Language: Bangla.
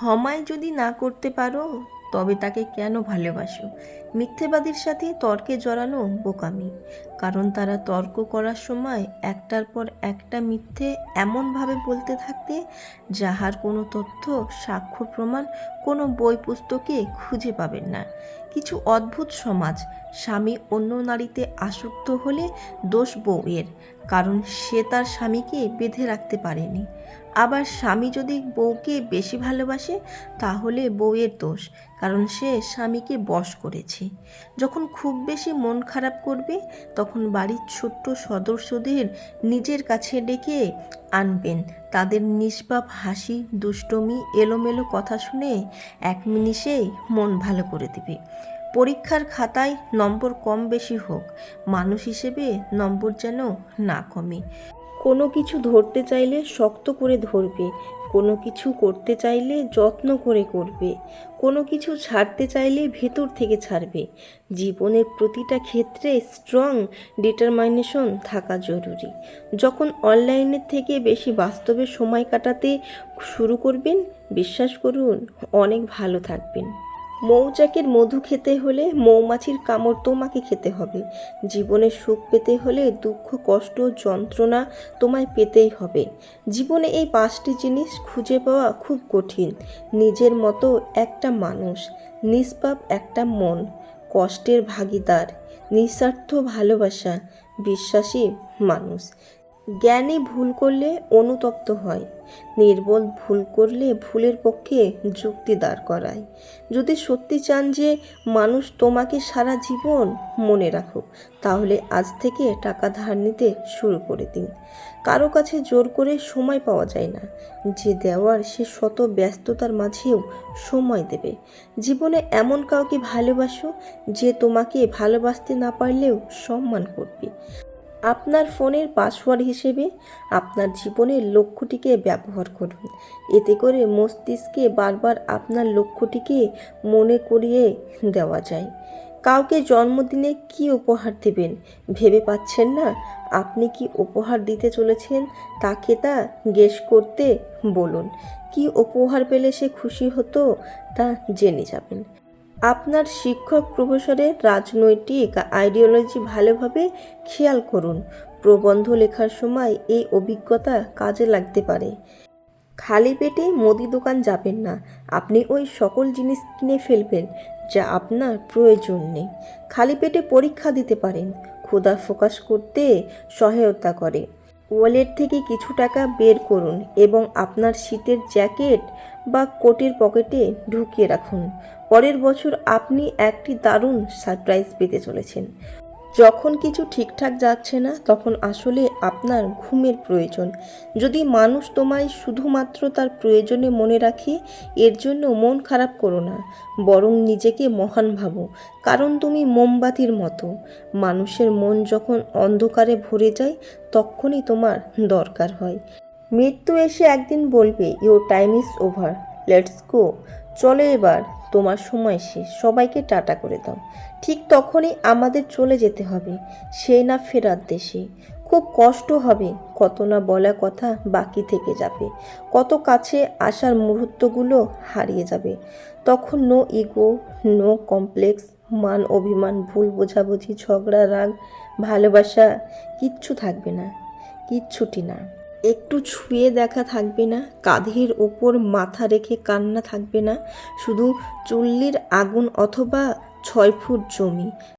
ক্ষমাই যদি না করতে পারো, তবে তাকে কেন ভালোবাসো? মিথ্যেবাদীর সাথে তর্কে জড়ানো বোকামি। কারণ তারা তর্ক করার সময় একটার পর একটা মিথ্যে এমনভাবে বলতে থাকতে, যাহার কোনো তথ্য, সাক্ষ্য, প্রমাণ, কোনো বই পুস্তকে খুঁজে পাবেন না। কিছু অদ্ভুত সমাজ, স্বামী অন্য নারীতে আসক্ত হলে দোষ বউয়ের, কারণ সে তার স্বামীকে বেঁধে রাখতে পারেনি। আবার স্বামী যদি বউকে বেশি ভালোবাসে, তাহলে বউয়ের দোষ, কারণ সে স্বামীকে বশ করেছে। যখন খুব বেশি মন খারাপ করবে, তখন বাড়ির ছোট্ট সদস্যদের নিজের কাছে ডেকে আনবেন। তাদের নিষ্পাপ হাসি, দুষ্টমি, এলোমেলো কথা শুনে এক মিনিষেই মন ভালো করে দেবে। পরীক্ষার খাতায় নম্বর কম বেশি হোক, মানুষ হিসেবে নম্বর যেন না কমে। কোনো কিছু ধরতে চাইলে শক্ত করে ধরবে, কোনো কিছু করতে চাইলে যত্ন করে করবে, কোনো কিছু ছাড়তে চাইলে ভেতর থেকে ছাড়বে। জীবনের প্রতিটা ক্ষেত্রে স্ট্রং ডিটারমাইনেশন থাকা জরুরি। যখন অনলাইনের থেকে বেশি বাস্তবে সময় কাটাতে শুরু করবেন, বিশ্বাস করুন, অনেক ভালো থাকবেন। মৌচাকের মধু খেতে হলে মৌমাছির কামড় তোমাকে খেতে হবে। জীবনে সুখ পেতে হলে দুঃখ, কষ্ট, যন্ত্রণা তোমায় পেতেই হবে। জীবনে এই পাঁচটি জিনিস খুঁজে পাওয়া খুব কঠিন। নিজের মতো একটা মানুষ, নিষ্পাপ একটা মন, কষ্টের ভাগিদার, নিঃস্বার্থ ভালোবাসা, বিশ্বাসী মানুষ। জ্ঞানী ভুল করলে অনুতপ্ত হয়। নির্বোধ ভুল করলে ভুলের পক্ষে যুক্তি দাঁড় করায়। যদি সত্যি চান যে মানুষ তোমাকে সারা জীবন মনে রাখুক, তাহলে আজ থেকে টাকা ধার নিতে শুরু করে দিন। কারও কাছে জোর করে সময় পাওয়া যায় না। যে দেওয়ার সে শত ব্যস্ততার মাঝেও সময় দেবে। জীবনে এমন কাউকে ভালোবাসো যে তোমাকে ভালোবাসতে না পারলেও সম্মান করবে। আপনার ফোনের পাসওয়ার্ড হিসেবে আপনার জীবনের লক্ষ্যটিকে ব্যবহার করুন। এতে করে মস্তিষ্কে বারবার আপনার লক্ষ্যটিকে মনে করিয়ে দেওয়া যায়। কাউকে জন্মদিনে কি উপহার দেবেন ভেবে পাচ্ছেন না? আপনি কি উপহার দিতে চলেছেন? তাকে তা গেস করতে বলুন। কি উপহার পেলে সে খুশি হতো তা জেনে যাবেন। আপনার শিক্ষক প্রফেসরের রাজনৈতিক আইডিওলজি ভালোভাবে খেয়াল করুন। প্রবন্ধ লেখার সময় এই অভিজ্ঞতা কাজে লাগতে পারে। খালি পেটে মুদি দোকান যাবেন না। আপনি ওই সকল জিনিস কিনে ফেলবেন যা আপনার প্রয়োজন নেই। খালি পেটে পরীক্ষা দিতে পারেন। ক্ষুধা ফোকাস করতে সহায়তা করে। ওয়ালেট থেকে কিছু টাকা বের করুন এবং আপনার শীতের জ্যাকেট বা কোটের পকেটে ঢুকিয়ে রাখুন। পরের বছর আপনি একটি দারুণ সারপ্রাইজ পেতে চলেছেন। যখন কিছু ঠিকঠাক যাচ্ছে না, তখন আসলে আপনার ঘুমের প্রয়োজন। যদি মানুষ তোমায় শুধুমাত্র তার প্রয়োজনে মনে রাখে, এর জন্য মন খারাপ করো না, বরং নিজেকে মহান ভাবো, কারণ তুমি মোমবাতির মতো। মানুষের মন যখন অন্ধকারে ভরে যায়, তখনই তোমার দরকার হয়। মৃত্যু এসে একদিন বলবে your time is over let's go চলে এবার তোমার সময় শেষ। সবাইকে টাটা করে দাও। ঠিক তখনই আমাদের চলে যেতে হবে সেই না ফেরার দেশে। খুব কষ্ট হবে, কত না বলা কথা বাকি থেকে যাবে। কত কাছে আসার মুহূর্তগুলো হারিয়ে যাবে। তখন নো ইগো, নো কমপ্লেক্স, মান অভিমান, ভুল বোঝাবুঝি, ঝগড়া, রাগ, ভালোবাসা কিচ্ছু থাকবে না, কিচ্ছুটি না। একটু ছুঁয়ে দেখা থাকবে না, কাঁধের ওপর মাথা রেখে কান্না থাকবে না, শুধু চুল্লির আগুন অথবা ছয় ফুট জমি।